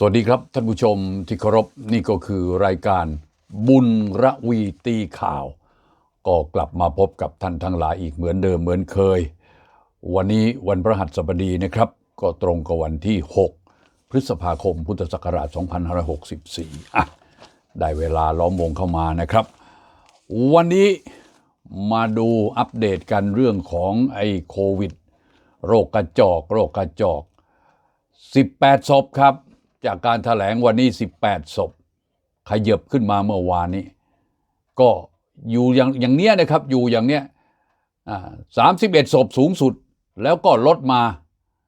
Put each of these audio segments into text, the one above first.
สวัสดีครับท่านผู้ชมที่เคารพนี่ก็คือรายการบุญระวีตีข่าว ก็กลับมาพบกับท่านทั้งหลายอีกเหมือนเดิมเหมือนเคย วันนี้วันพระหัสบดีนะครับ ก็ตรงกับวันที่ 6 พฤษภาคมพุทธศักราช 2564อะได้เวลาล้อมวงเข้ามานะครับ วันนี้มาดูอัปเดตกันเรื่องของไอ้โควิด โรคกระจอก โรคกระจอก 18ศพครับ จากการถแถลงวันนี้ 18 ศพขยับขึ้นมาเมื่อวานนี้ ก็อยู่อย่างอย่างเนี้ยนะครับ อยู่อย่างเนี้ยสามสิบเอ็ดศพสูงสุด แล้วก็ลดมา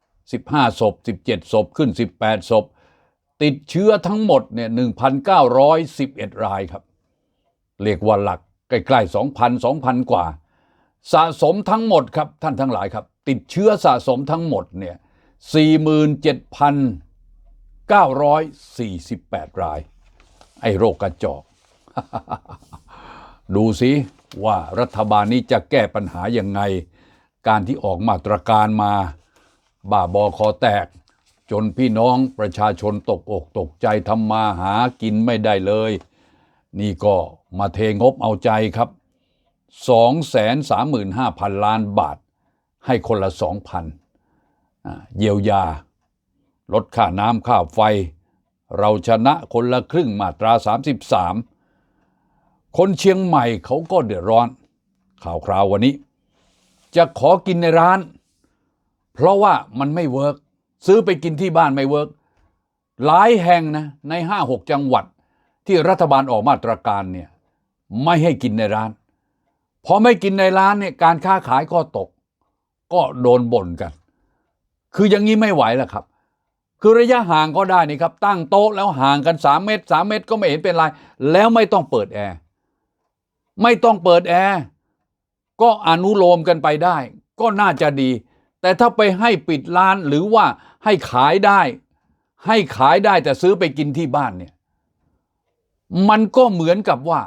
15 ศพ 17 ศพขึ้น 18 ศพ ติดเชื้อทั้งหมดเนี่ย1,911 รายครับ เรียกว่าหลักใกล้ๆ2,000 2,000 กว่า สะสมทั้งหมดครับท่านทั้งหลายครับ ติดเชื้อสะสมทั้งหมดเนี่ย 948 ราย ไอ้โรคกระจอก ดูสิว่ารัฐบาลนี้จะแก้ปัญหายังไง การที่ออกมาตรการมา บ้าบอคอแตก จนพี่น้องประชาชนตกอกตกใจทำมาหากินไม่ได้เลย นี่ก็มาเทงบเอาใจครับ 235,000 ล้านบาท ให้คนละ 2,000เยียวยา ลดค่าน้ำค่าไฟ เราชนะคนละครึ่งมาตรา 33 คนเชียงใหม่เขาก็เดือดร้อน ข่าวคราววันนี้ จะขอกินในร้าน เพราะว่ามันไม่เวิร์กซื้อไปกินที่บ้านไม่เวิร์กหลายแห่งนะในห้าหกจังหวัดที่รัฐบาลออกมาตรการเนี่ยไม่ให้กินในร้านพอไม่กินในร้านเนี่ยการค้าขายก็ตก ก็โดนบ่นกัน คืออย่างนี้ไม่ไหวแล้วครับ คือระยะห่างก็ได้นี่ครับ ตั้งโต๊ะแล้วห่างกัน 3 เมตร 3 เมตรก็ไม่เห็นเป็นไร แล้วไม่ต้องเปิดแอร์ไม่ต้องเปิดแอร์ก็อนุโลมกันไปได้ ก็น่าจะดี แต่ถ้าไปให้ปิดร้านหรือว่าให้ขายได้ ให้ขายได้แต่ซื้อไปกินที่บ้านเนี่ยมันก็เหมือนกับว่า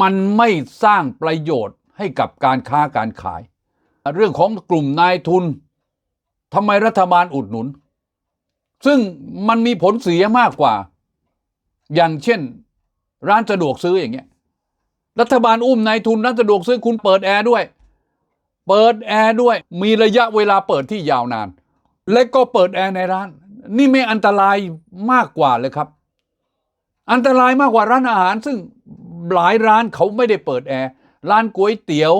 มันไม่สร้างประโยชน์ให้กับการค้าการขาย เรื่องของกลุ่มนายทุนทำไมรัฐบาลอุดหนุน ซึ่งมันมีผลเสียมากกว่า อย่างเช่น ร้านสะดวกซื้ออย่างเงี้ย รัฐบาลอุ้มนายทุนร้านสะดวกซื้อคุณเปิดแอร์ด้วย เปิดแอร์ด้วย มีระยะเวลาเปิดที่ยาวนาน และก็เปิดแอร์ในร้าน นี่ไม่อันตรายมากกว่าเลยครับ อันตรายมากกว่าร้านอาหาร ซึ่งหลายร้านเขาไม่ได้เปิดแอร์ ร้านก๋วยเตี๋ยว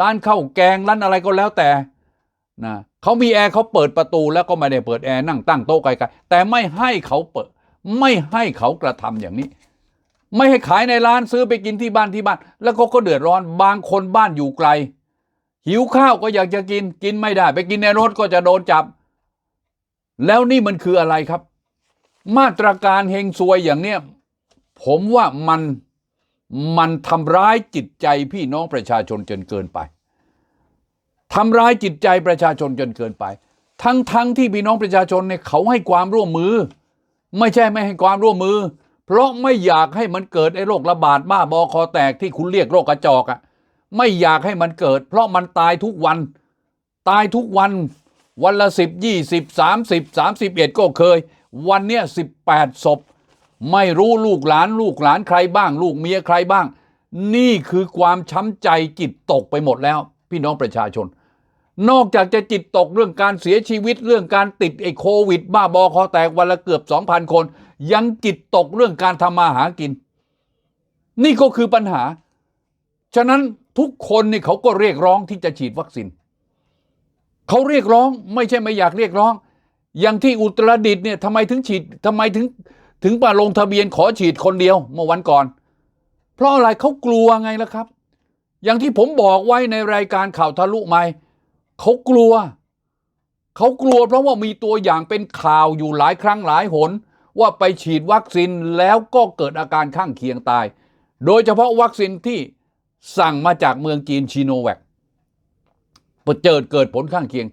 ร้านข้าวแกง ร้านอะไรก็แล้วแต่ นะเขามีแอร์เขาเปิดประตูแล้วก็ไม่ได้เปิดแอร์นั่งตั้งโต๊ะไกลๆแต่ไม่ให้เขาเปิด ไม่ให้เขากระทำอย่างนี้ ไม่ให้ขายในร้านซื้อไปกินที่บ้านที่บ้าน แล้วก็ก็เดือดร้อนบางคนบ้านอยู่ไกล หิวข้าวก็อยากจะกินกินไม่ได้ ไปกินในรถก็จะโดนจับ แล้วนี่มันคืออะไรครับ มาตรการเฮงซวยอย่างเนี้ยผมว่ามันมันทำร้ายจิตใจพี่น้องประชาชนจนเกินไป ทำร้ายจิตใจประชาชนจนเกินไป ทั้งทั้งที่พี่น้องประชาชนเนี่ยเขาให้ความร่วมมือ ไม่ใช่ไม่ให้ความร่วมมือ เพราะไม่อยากให้มันเกิดไอ้โรคระบาดบ้าบอคอแตกที่คุณเรียกโรคกระจอกอะ่ะไม่อยากให้มันเกิด เพราะมันตายทุกวัน ตายทุกวัน วันละสิบยี่สิบสามสิบสามสิบเอ็ดก็เคย วันเนี้ยสิบแปดศพ ไม่รู้ลูกหลานลูกหลานใครบ้าง ลูกเมียใครบ้าง นี่คือความช้ำใจจิตตกไปหมดแล้ว พี่น้องประชาชน นอกจากจะจิตตกเรื่องการเสียชีวิตเรื่องการติดไอ้โควิด บ้าบอคอแตกวันละเกือบ 2,000 คน ยังจิตตกเรื่องการทำมาหากิน นี่ก็คือปัญหา ฉะนั้นทุกคนนี่เขาก็เรียกร้องที่จะฉีดวัคซีนเขาเรียกร้องไม่ใช่ไม่อยากเรียกร้อง อย่างที่อุตรดิตถ์เนี่ยทำไมถึงฉีดทำไมถึงถึงมาลงทะเบียนขอฉีดคนเดียวเมื่อวันก่อน เพราะอะไรเขากลัวไงล่ะครับ อย่างที่ผมบอกไว้ในรายการข่าวทะลุไม่ เขากลัว เขากลัวเพราะว่ามีตัวอย่างเป็นข่าวอยู่หลายครั้งหลายหน ว่าไปฉีดวัคซีนแล้วก็เกิดอาการข้างเคียงตาย โดยเฉพาะวัคซีนที่สั่งมาจากเมืองจีนชิโนแวคเจิดเกิดผลข้างเคียง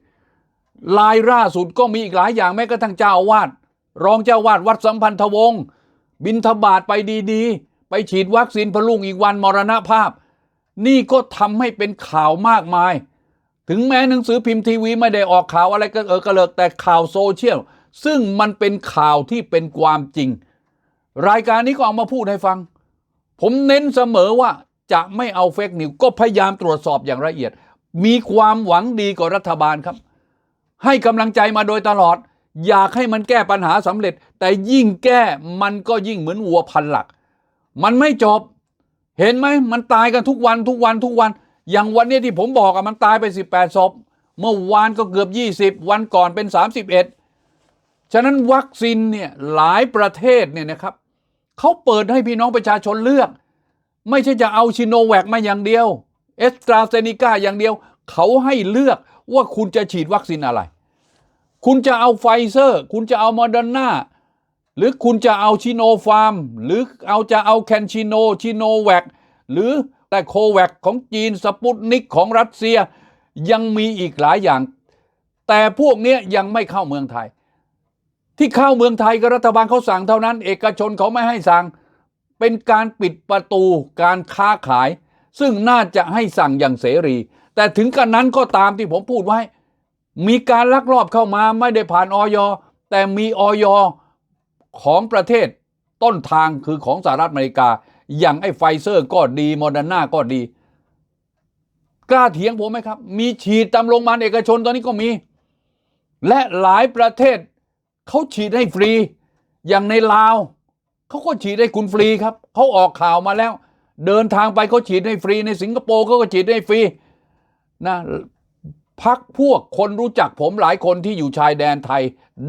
ลายล่าสุดก็มีอีกหลายอย่างแม้กระทั่งเจ้าอาวาสรองเจ้าวาดวัดสัมพันธวงศ์บินทบาทไปดีๆ ไปฉีดวัคซีนพลุงอีกวันมรณภาพ นี่ก็ทำให้เป็นข่าวมากมาย ถึงแม้หนังสือพิมพ์ทีวีไม่ได้ออกข่าวอะไรก็เออกระเลิกแต่ข่าวโซเชียล ซึ่งมันเป็นข่าวที่เป็นความจริง รายการนี้ก็เอามาพูดให้ฟัง ผมเน้นเสมอว่าจะไม่เอาเฟกนิวก็พยายามตรวจสอบอย่างละเอียด มีความหวังดีกับรัฐบาลครับ ให้กำลังใจมาโดยตลอด อยากให้มันแก้ปัญหาสำเร็จ แต่ยิ่งแก้มันก็ยิ่งเหมือนวัวพันหลัก มันไม่จบ เห็นไหมมันตายกันทุกวันทุกวันทุกวัน อย่างวันนี้ที่ผมบอกอะมันตายไป 18ศพเมื่อวานก็เกือบ 20 วันก่อนเป็น 31 ฉะนั้นวัคซีนเนี่ยหลายประเทศเนี่ยนะครับเขาเปิดให้พี่น้องประชาชนเลือก ไม่ใช่จะเอาชิโนแวคมาอย่างเดียว เอสตราเซเนกาอย่างเดียว เขาให้เลือกว่าคุณจะฉีดวัคซีนอะไร คุณจะเอาไฟเซอร์ คุณจะเอาโมเดอร์นาหรือคุณจะเอาชิโนฟาร์ม หรือเอาจะเอาแคนชิโนชิโนแวคหรือ แต่โคแวคของจีนสปุตนิกของรัสเซียยังมีอีกหลายอย่าง แต่พวกนี้ยยังไม่เข้าเมืองไทย ที่เข้าเมืองไทยก็รัฐบาลเขาสั่งเท่านั้น เอกชนเขาไม่ให้สั่ง เป็นการปิดประตูการค้าขาย ซึ่งน่าจะให้สั่งอย่างเสรี แต่ถึงกันนั้นก็ตามที่ผมพูดไว้ มีการลักลอบเข้ามาไม่ได้ผ่านออยแต่มีออยของประเทศต้นทางคือของสหรัฐอเมริกา อย่างไอ้ไฟเซอร์ก็ดีโมเดอร์นาก็ดี กล้าเถียงผมไหมครับ มีฉีดตามโรงพยาบาลเอกชนตอนนี้ก็มี และหลายประเทศเขาฉีดให้ฟรี อย่างในลาวเขาก็ฉีดให้คุณฟรีครับเขาออกข่าวมาแล้ว เดินทางไปเขาฉีดให้ฟรีในสิงคโปร์เขาก็ฉีดให้ฟรีนะพักพวกคนรู้จักผมหลายคนที่อยู่ชายแดนไทย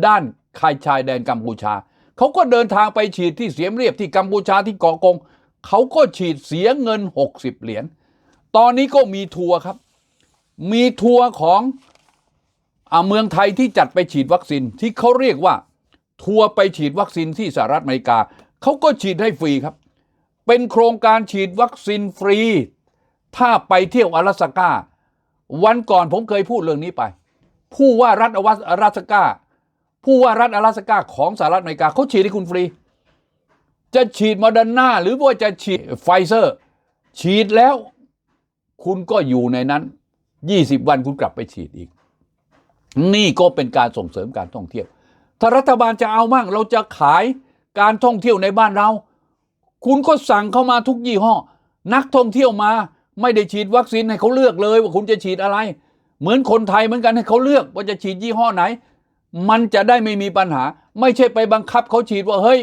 ด้านชายชายแดนกัมพูชา เขาก็เดินทางไปฉีดที่เสียมเรียบที่กัมพูชาที่เกาะกง เขาก็ฉีดเสียเงิน 60 เหรียญ ตอนนี้ก็มีทัวร์ครับ มีทัวร์ของอเมืองไทยที่จัดไปฉีดวัคซีนที่เขาเรียกว่า ทัวร์ไปฉีดวัคซีนที่สหรัฐอเมริกา เขาก็ฉีดให้ฟรีครับ เป็นโครงการฉีดวัคซีนฟรี ถ้าไปเที่ยว阿拉สก้า วันก่อนผมเคยพูดเรื่องนี้ไป ผู้ว่ารัฐอวัสอา้า ผู้ว่ารัฐอาาสก้าของสหรัฐอเมริกาเขาฉีดให้คุณฟรี จะฉีดโมเดอร์นาหรือว่าจะฉีดไฟเซอร์ ฉีดแล้ว คุณก็อยู่ในนั้น 20 วันคุณกลับไปฉีดอีก นี่ก็เป็นการส่งเสริมการท่องเที่ยว ถ้ารัฐบาลจะเอามั่งเราจะขายการท่องเที่ยวในบ้านเรา คุณก็สั่งเข้ามาทุกยี่ห้อ นักท่องเที่ยวมา ไม่ได้ฉีดวัคซีนให้เขาเลือกเลย ว่าคุณจะฉีดอะไร เหมือนคนไทยเหมือนกันให้เขาเลือก ว่าจะฉีดยี่ห้อไหน มันจะได้ไม่มีปัญหา ไม่ใช่ไปบังคับเขาฉีดว่าเฮ้ย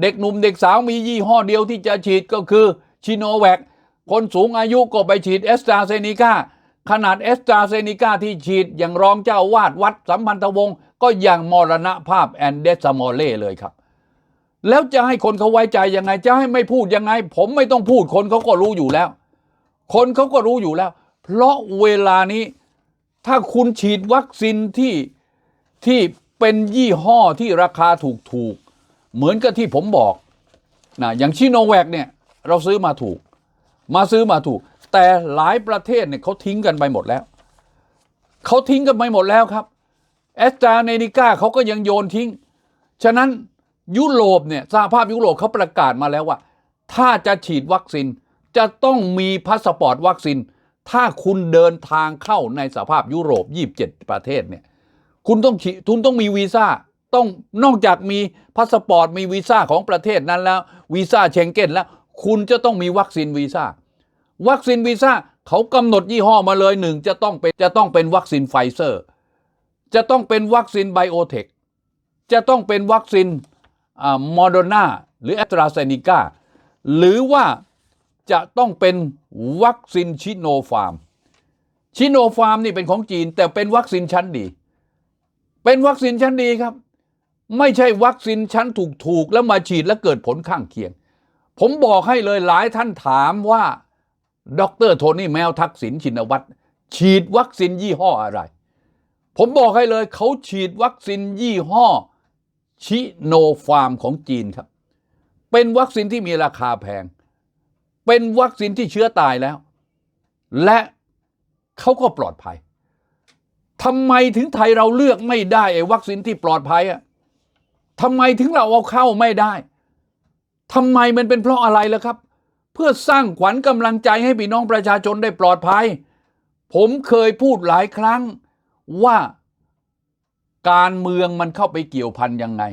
เด็กหนุ่มเด็กสาวมียี่ห้อเดียวที่จะฉีดก็คือชิโนแวคคนสูงอายุก็ไปฉีดเอสตราเซเนกาขนาดเอสตราเซเนกาที่ฉีดอย่างรองเจ้าวาดวัดสัมพันธวงศ์ก็อย่างมรณภาพแอนเดสมอเล่เลยครับ แล้วจะให้คนเขาไว้ใจยังไง จะให้ไม่พูดยังไง ผมไม่ต้องพูดคนเขาก็รู้อยู่แล้ว คนเขาก็รู้อยู่แล้ว เพราะเวลานี้ถ้าคุณฉีดวัคซีนที่ที่เป็นยี่ห้อที่ราคาถูกๆ เหมือนกับที่ผมบอกนะอย่างชิโนแวคเนี่ยเราซื้อมาถูก มาซื้อมาถูก แต่หลายประเทศเนี่ยเขาทิ้งกันไปหมดแล้วเขาทิ้งกันไปหมดแล้วครับแอสตราเนนิก้าเขาก็ยังโยนทิ้ง ฉะนั้นยุโรปเนี่ยสหภาพยุโรปเขาประกาศมาแล้วว่า ถ้าจะฉีดวัคซีนจะต้องมีพาสปอร์ตวัคซีนถ้าคุณเดินทางเข้าในสหภาพยุโรป 27 ประเทศเนี่ย คุณต้องคุณต้องมีวีซ่า ต้องนอกจากมีพาสปอร์ตมีวีซ่าของประเทศนั้นแล้ววีซ่าเชงเก้นแล้ว คุณจะต้องมีวัคซีนวีซ่าวัคซีนวีซ่าเขากำหนดยี่ห้อมาเลยหนึ่งจะต้องเป็นจะต้องเป็นวัคซีนไฟเซอร์ จะต้องเป็นวัคซีนไบโอเทคจะต้องเป็นวัคซีนโมเดอร์นาหรือแอสตราเซเนกาหรือว่าจะต้องเป็นวัคซีนชิโนฟาร์มชิโนฟาร์มนี่เป็นของจีน แต่เป็นวัคซีนชั้นดี เป็นวัคซีนชั้นดีครับ ไม่ใช่วัคซีนชั้นถูกๆ แล้วมาฉีดแล้วเกิดผลข้างเคียง ผมบอกให้เลยหลายท่านถามว่าดรโทนี่แมวทักษิณชินวัตรฉีดวัคซีนยี่ห้ออะไร ผมบอกให้เลยเขาฉีดวัคซีนยี่ห้อชิโนฟาร์มของจีนครับ เป็นวัคซีนที่มีราคาแพง เป็นวัคซีนที่เชื้อตายแล้ว และเขาก็ปลอดภัยทำไมถึงไทยเราเลือกไม่ได้ไอ้วัคซีนที่ปลอดภัยอะ ทำไมถึงเราเอาเข้าไม่ได้ทำไมมันเป็นเพราะอะไรล่ะครับ เพื่อสร้างขวัญกำลังใจให้พี่น้องประชาชนได้ปลอดภัย ผมเคยพูดหลายครั้งว่าการเมืองมันเข้าไปเกี่ยวพันยังไง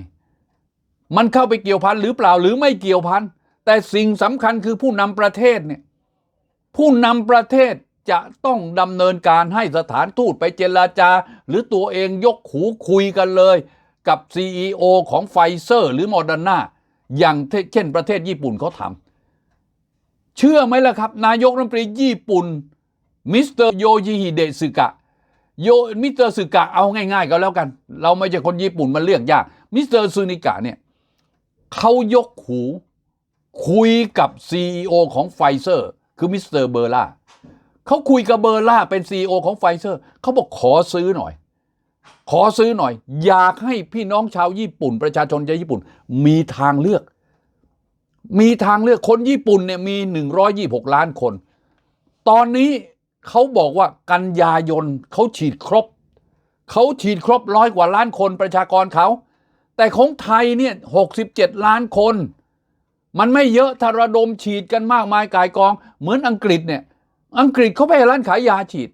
มันเข้าไปเกี่ยวพันหรือเปล่าหรือไม่เกี่ยวพัน แต่สิ่งสำคัญคือผู้นำประเทศเนี่ย ผู้นำประเทศจะต้องดำเนินการให้สถานทูตไปเจรจา หรือตัวเองยกหูคุยกันเลย กับ CEO ของไฟเซอร์หรือโมเดอร์นาอย่างเช่นประเทศญี่ปุ่นเขาทำเชื่อไหมล่ะครับ นายกรัฐมนตรีญี่ปุ่นมิสเตอร์โยชิฮิเดสึกะโยมิสเตอร์สึกะเอาง่ายๆก็แล้วกัน เราไม่ใช่คนญี่ปุ่นมันเรียกยากมิสเตอร์ซูนิกะเนี่ยเขายกหูคุยกับ CEO ของไฟเซอร์ คือมิสเตอร์เบอร์ล่าเขาคุยกับเบอร์ล่าเป็น CEO ของไฟเซอร์เขาบอกขอซื้อหน่อย ขอซื้อหน่อย อยากให้พี่น้องชาวญี่ปุ่น ประชาชนชาวญี่ปุ่น มีทางเลือก มีทางเลือกคนญี่ปุ่นเนี่ยมี 126 ล้านคน ตอนนี้เขาบอกว่ากันยายนเขาฉีดครบเขาฉีดครบร้อยกว่าล้านคนประชากรเขา แต่ของไทยเนี่ย67ล้านคน มันไม่เยอะถ้าระดมฉีดกันมากมายกายกอง เหมือนอังกฤษเนี่ยอังกฤษเขาไปร้านขายยาฉีด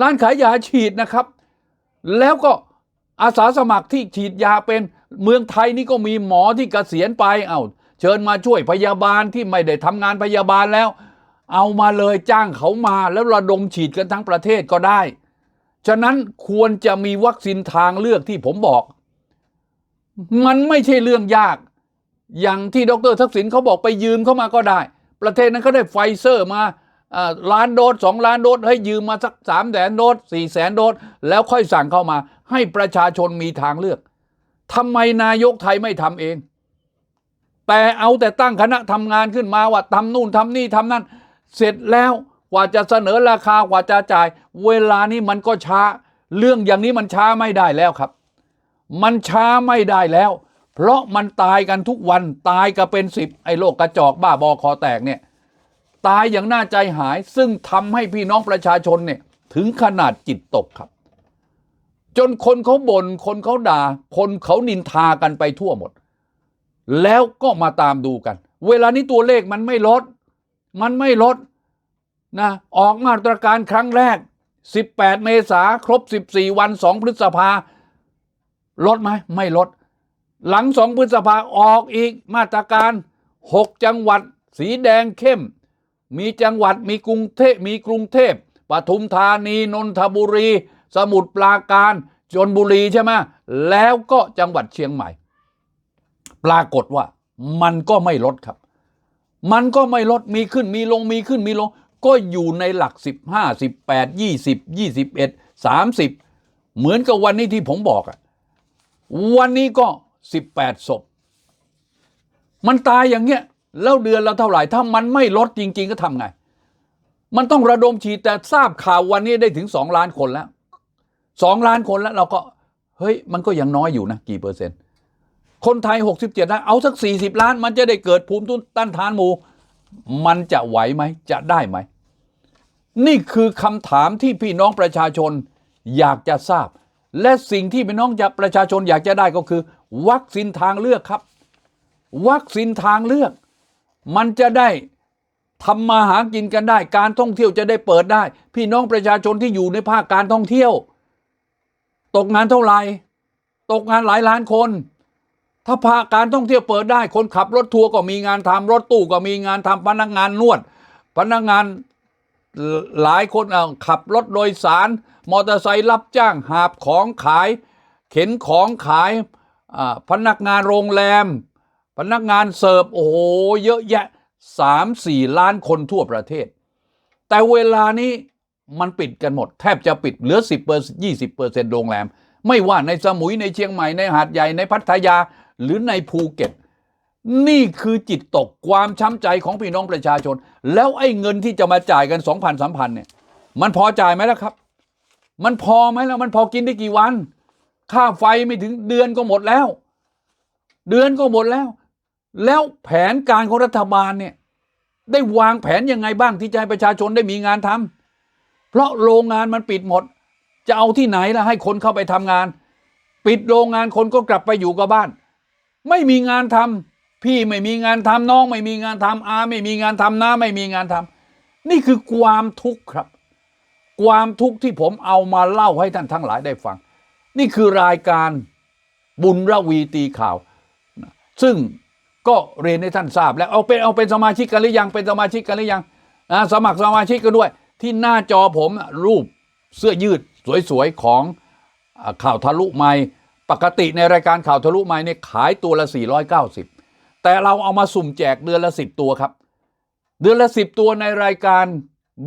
ร้านขายยาฉีดนะครับ แล้วก็อาสาสมัครที่ฉีดยาเป็นเมืองไทยนี่ก็มีหมอที่เกษียณไปเอา้าเชิญมาช่วยพยาบาลที่ไม่ได้ทำงานพยาบาลแล้ว เอามาเลยจ้างเขามาแล้วระดมฉีดกันทั้งประเทศก็ได้ ฉะนั้นควรจะมีวัคซีนทางเลือกที่ผมบอก มันไม่ใช่เรื่องยาก อย่างที่ดรทักษิณเขาบอกไปยืมเข้ามาก็ได้ ประเทศนั้นเขาได้ไฟเซอร์มา ล้านโดสสองล้านโดสให้ยืมมาสักสามแสนโดสสี่แสนโดสแล้วค่อยสั่งเข้ามา ให้ประชาชนมีทางเลือกทำไมนายกไทยไม่ทำเอง แต่เอาแต่ตั้งคณะทำงานขึ้นมาว่าทำนู่นทำนี่ทำนั่น เสร็จแล้วกว่าจะเสนอราคากว่าจะจ่าย เวลานี้มันก็ช้า เรื่องอย่างนี้มันช้าไม่ได้แล้วครับ มันช้าไม่ได้แล้ว เพราะมันตายกันทุกวันตายกันเป็นสิบไอ้โรคกระจอกบ้าบอคอแตกเนี่ย ตายอย่างน่าใจหาย ซึ่งทำให้พี่น้องประชาชนเนี่ยถึงขนาดจิตตกครับ จนคนเขาบน่นคนเขาด่า คนเขานินทากันไปทั่วหมด แล้วก็มาตามดูกัน เวลานี้ตัวเลขมันไม่ลด มันไม่ลดนะออกมาตรการครั้งแรก 18 เมษาครบ 14 วัน 2 พฤษภาลดไหมไม่ลด หลัง 2 พฤษภาออกอีกมาตรการ 6 จังหวัด สีแดงเข้ม มีจังหวัดมีกรุงเทพมีกรุงเทพปทุมธานีนนทบุรี สมุทรปราการชนบุรีใช่ไหมแล้วก็จังหวัดเชียงใหม่ ปรากฏว่ามันก็ไม่ลดครับ มันก็ไม่ลดมีขึ้นมีลงมีขึ้นมีลง ก็อยู่ในหลัก 15 18 20 21 30 เหมือนกับวันนี้ที่ผมบอกอะวันนี้ก็ 18ศพมันตายอย่างเงี้ย แล้วเดือนละเท่าไหร่ ถ้ามันไม่ลดจริง ๆ ก็ทำไง มันต้องระดมฉีดแต่ทราบข่าววันนี้ได้ถึง2ล้านคนแล้ว2ล้านคนแล้วเราก็ เฮ้ย มันก็ยังน้อยอยู่นะ กี่เปอร์เซ็นต์ คนไทย 67ล้านเอาสัก 40 ล้าน มันจะได้เกิดภูมิต้านทานหมู่ มันจะไหวไหม จะได้ไหม นี่คือคำถามที่พี่น้องประชาชนอยากจะทราบ และสิ่งที่พี่น้องจะประชาชนอยากจะได้ก็คือ วัคซีนทางเลือกครับ วัคซีนทางเลือก มันจะได้ทำมาหากินกันได้ การท่องเที่ยวจะได้เปิดได้ พี่น้องประชาชนที่อยู่ในภาคการท่องเที่ยว ตกงานเท่าไหร่ตกงานหลายล้านคน ถ้าภาคการท่องเที่ยวเปิดได้ คนขับรถทัวร์ก็มีงานทำรถตู้ก็มีงานทำพนักงานนวด พนักงานหลายคนขับรถโดยสาร มอเตอร์ไซค์รับจ้างหาบของขาย เข็นของขายพนักงานโรงแรม พนักงานเสิร์ฟโอ้โหเยอะแยะสามสี่ล้านคนทั่วประเทศ แต่เวลานี้มันปิดกันหมด แทบจะปิดเหลือ 10เปอร์ยี่สิบเปอร์เซนต์โรงแรม ไม่ว่าในสมุยในเชียงใหม่ ในหาดใหญ่ในพัทยาหรือในภูเก็ต นี่คือจิตตกความช้ำใจของพี่น้องประชาชน แล้วไอ้เงินที่จะมาจ่ายกันสองพันสามพันเนี่ยมันพอจ่ายไหมล่ะครับ มันพอไหมล่ะมันพอกินได้กี่วัน ค่าไฟไม่ถึงเดือนก็หมดแล้ว เดือนก็หมดแล้ว แล้วแผนการของรัฐบาลเนี่ยได้วางแผนยังไงบ้างที่จะให้ประชาชนได้มีงานทำเพราะโรงงานมันปิดหมด จะเอาที่ไหนล่ะให้คนเข้าไปทำงาน ปิดโรงงานคนก็กลับไปอยู่กับบ้าน ไม่มีงานทำพี่ไม่มีงานทำน้อง ไม่มีงานทำอาไม่มีงานทำน้าไม่มีงานทำนี่คือความทุกข์ครับ ความทุกข์ที่ผมเอามาเล่าให้ท่านทั้งหลายได้ฟัง นี่คือรายการบุญระวีตีข่าว ซึ่ง ก็เรียนให้ท่านทราบ แล้วเอาเป็นเอาเป็นสมาชิกกันหรือยังเป็นสมาชิกกันหรือยังอ่าสมัครสมาชิกกันด้วย ที่หน้าจอผมรูปเสื้อยืดสวยๆของข่าวทะลุไม้ปกติในรายการข่าวทะลุไม้เนี่ยขายตัวละ 490 แต่เราเอามาสุ่มแจกเดือนละ 10 ตัวครับ เดือนละ 10 ตัวในรายการ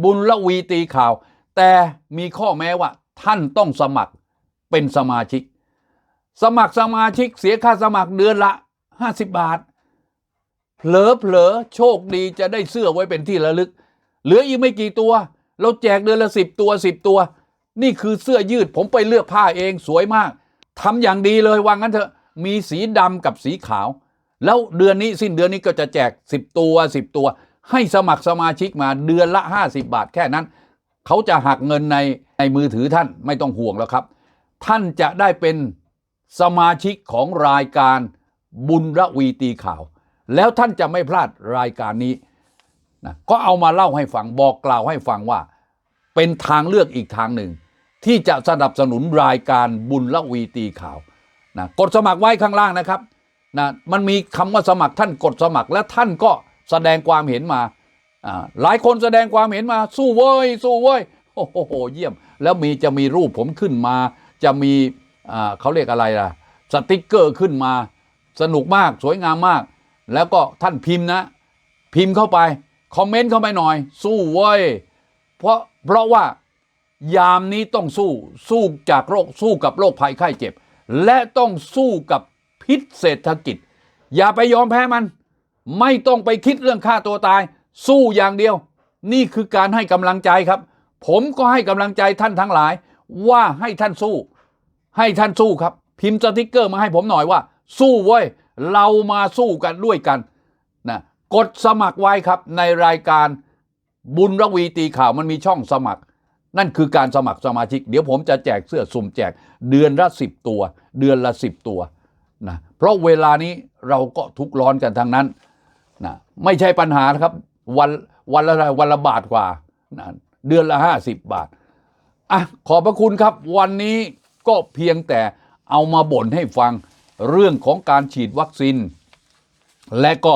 บุญละวีตีข่าว แต่มีข้อแม้ว่าท่านต้องสมัครเป็นสมาชิก สมัครสมาชิกเสียค่าสมัครเดือนละ 50 บาท เผลอเผลอโชคดีจะได้เสื้อไว้เป็นที่ระลึก เหลืออีกไม่กี่ตัว เราแจกเดือนละ10ตัว10ตัว นี่คือเสื้อยืดผมไปเลือกผ้าเองสวยมากทำอย่างดีเลยวางงั้นเถอะมีสีดำกับสีขาว แล้วเดือนนี้สิ้นเดือนนี้ก็จะแจก10ตัว10ตัว ให้สมัครสมาชิกมาเดือนละ 50 บาทแค่นั้น เขาจะหักเงินในในมือถือท่านไม่ต้องห่วงแล้วครับ ท่านจะได้เป็นสมาชิกของรายการบุญระวีตีข่าว แล้วท่านจะไม่พลาดรายการนี้นะก็เอามาเล่าให้ฟังบอกกล่าวให้ฟังว่า เป็นทางเลือกอีกทางหนึ่ง ที่จะสนับสนุนรายการบุญละวีตีข่าวนะกดสมัครไว้ข้างล่างนะครับนะมันมีคำว่าสมัครท่านกดสมัครและท่านก็แสดงความเห็นมาอ่าหลายคนแสดงความเห็นมาสู้เว้ยสู้เว้ยโอ้โหเยี่ยม แล้วมีจะมีรูปผมขึ้นมา จะมีอ่าเขาเรียกอะไรล่ะสติกเกอร์ขึ้นมา สนุกมากสวยงามมาก แล้วก็ท่านพิมพ์นะ พิมพ์เข้าไป คอมเมนต์เข้าไปหน่อย สู้เว้ย เพราะเพราะว่ายามนี้ต้องสู้สู้จากโรคสู้กับโรคภัยไข้เจ็บ และต้องสู้กับพิษเศรษฐกิจ อย่าไปยอมแพ้มัน ไม่ต้องไปคิดเรื่องฆ่าตัวตาย สู้อย่างเดียว นี่คือการให้กำลังใจครับ ผมก็ให้กำลังใจท่านทั้งหลาย ว่าให้ท่านสู้ ให้ท่านสู้ครับ พิมพ์สติกเกอร์มาให้ผมหน่อยว่า สู้เว้ย เรามาสู้กันด้วยกันนะกดสมัครไว้ครับในรายการบุญระวีตีข่าวมันมีช่องสมัคร นั่นคือการสมัครสมาชิก เดี๋ยวผมจะแจกเสื้อสุ่มแจก เดือนละสิบตัว เดือนละสิบตัวนะเพราะเวลานี้เราก็ทุกร้อนกันทั้งนั้นนะไม่ใช่ปัญหาครับวันวันละวันละบาทกว่านะเดือนละห้าสิบบาทอะขอบพระคุณครับ วันนี้ก็เพียงแต่เอามาบ่นให้ฟัง เรื่องของการฉีดวัคซีน และก็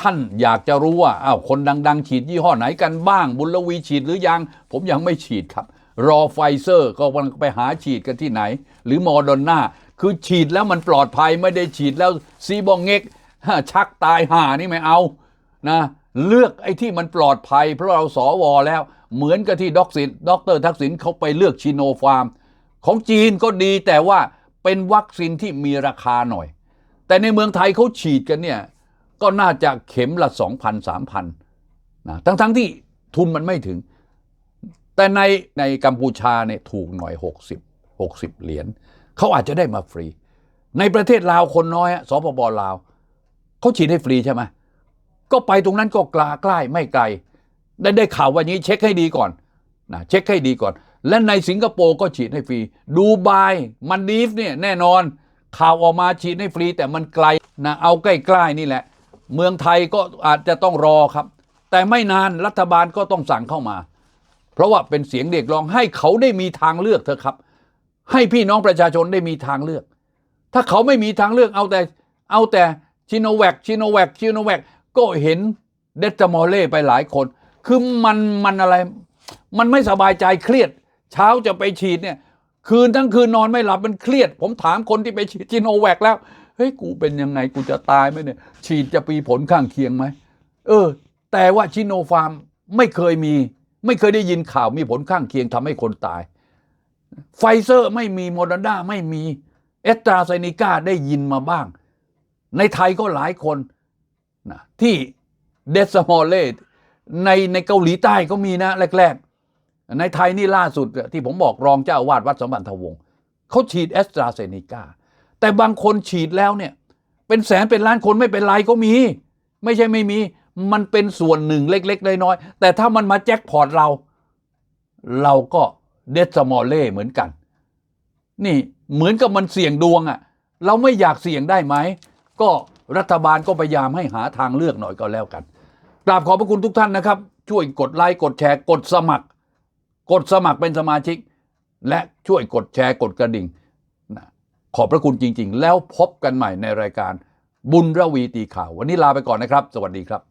ท่านอยากจะรู้ว่าอ้าวคนดัง ๆ ฉีดยี่ห้อไหนกันบ้าง บุญลวีฉีดหรือยัง ผมยังไม่ฉีดครับ รอไฟเซอร์ก็วันไปหาฉีดกันที่ไหน หรือมอร์ดอนาคือฉีดแล้วมันปลอดภัยไม่ได้ฉีดแล้วซีบองเง็กชักตายห่านี่ไม่เอานะเลือกไอ้ที่มันปลอดภัย เพราะเราสวแล้วเหมือนกับที่ด็อกสินด็อกเตอร์ทักษิณเขาไปเลือกชิโนฟาร์ม ของจีนก็ดีแต่ว่า เป็นวัคซีนที่มีราคาหน่อย แต่ในเมืองไทยเขาฉีดกันเนี่ยก็น่าจะเข็มละสองพันสามพันนะทั้งทั้งๆที่ทุนมันไม่ถึง แต่ในในกัมพูชาเนี่ยถูกหน่อย 60 60 เหรียญเขาอาจจะได้มาฟรี ในประเทศลาวคนน้อยอะสปปลาวเขาฉีดให้ฟรีใช่ไหมก็ไปตรงนั้นก็กลาใกล้ไม่ไกล ได้ได้ข่าววันนี้เช็คให้ดีก่อนนะเช็คให้ดีก่อน และในสิงคโปร์ก็ฉีดให้ฟรี ดูไบมันดีฟเนี่ยแน่นอน ข่าวออกมาฉีดให้ฟรี แต่มันไกลนะเอาใกล้ๆนี่แหละ เมืองไทยก็อาจจะต้องรอครับ แต่ไม่นานรัฐบาลก็ต้องสั่งเข้ามา เพราะว่าเป็นเสียงเด็กร้องให้เขาได้มีทางเลือกเถอะครับ ให้พี่น้องประชาชนได้มีทางเลือก ถ้าเขาไม่มีทางเลือกเอาแต่เอาแต่ชิโนแวคชิโนแวคชิโนแวคก็เห็นเดตมอเล่ไปหลายคน คือมันมันอะไร มันไม่สบายใจเครียด เช้าจะไปฉีดเนี่ยคืนทั้งคืนนอนไม่หลับมันเครียด ผมถามคนที่ไปฉีดชิโนแวคแล้วเฮ้ยกูเป็นยังไงกูจะตายไหมเนี่ย ฉีดจะมีผลข้างเคียงไหมเออ แต่ว่าชิโนฟาร์มไม่เคยมี ไม่เคยได้ยินข่าวมีผลข้างเคียงทำให้คนตาย ไฟเซอร์ไม่มีโมเดอร์นาไม่มีเอสตราเซเนกาได้ยินมาบ้าง ในไทยก็หลายคนนะที่เดซมอลเล่ในในเกาหลีใต้ก็มีนะแรก ในไทยนี่ล่าสุดที่ผมบอกรองเจ้าวาดวัดสมบัติทวงเขาฉีดแอสตราเซเนกาแต่บางคนฉีดแล้วเนี่ย เป็นแสนเป็นล้านคนไม่เป็นไรก็มี ไม่ใช่ไม่มี มันเป็นส่วนหนึ่งเล็กๆน้อยๆแต่ถ้ามันมาแจ็คพอตเรา เราก็เดซมอลเล่เหมือนกัน นี่เหมือนกับมันเสี่ยงดวงอะ่ะ เราไม่อยากเสี่ยงได้ไหม ก็รัฐบาลก็พยายามให้หาทางเลือกหน่อยก็แล้วกันกราบขอบพระคุณทุกท่านนะครับ ช่วยกดไลค์กดแชร์กดสมัคร กดสมัครเป็นสมาชิก และช่วยกดแชร์กดกระดิ่งนะขอบพระคุณจริง ๆ แล้วพบกันใหม่ในรายการบุญระวีตีข่าว วันนี้ลาไปก่อนนะครับ สวัสดีครับ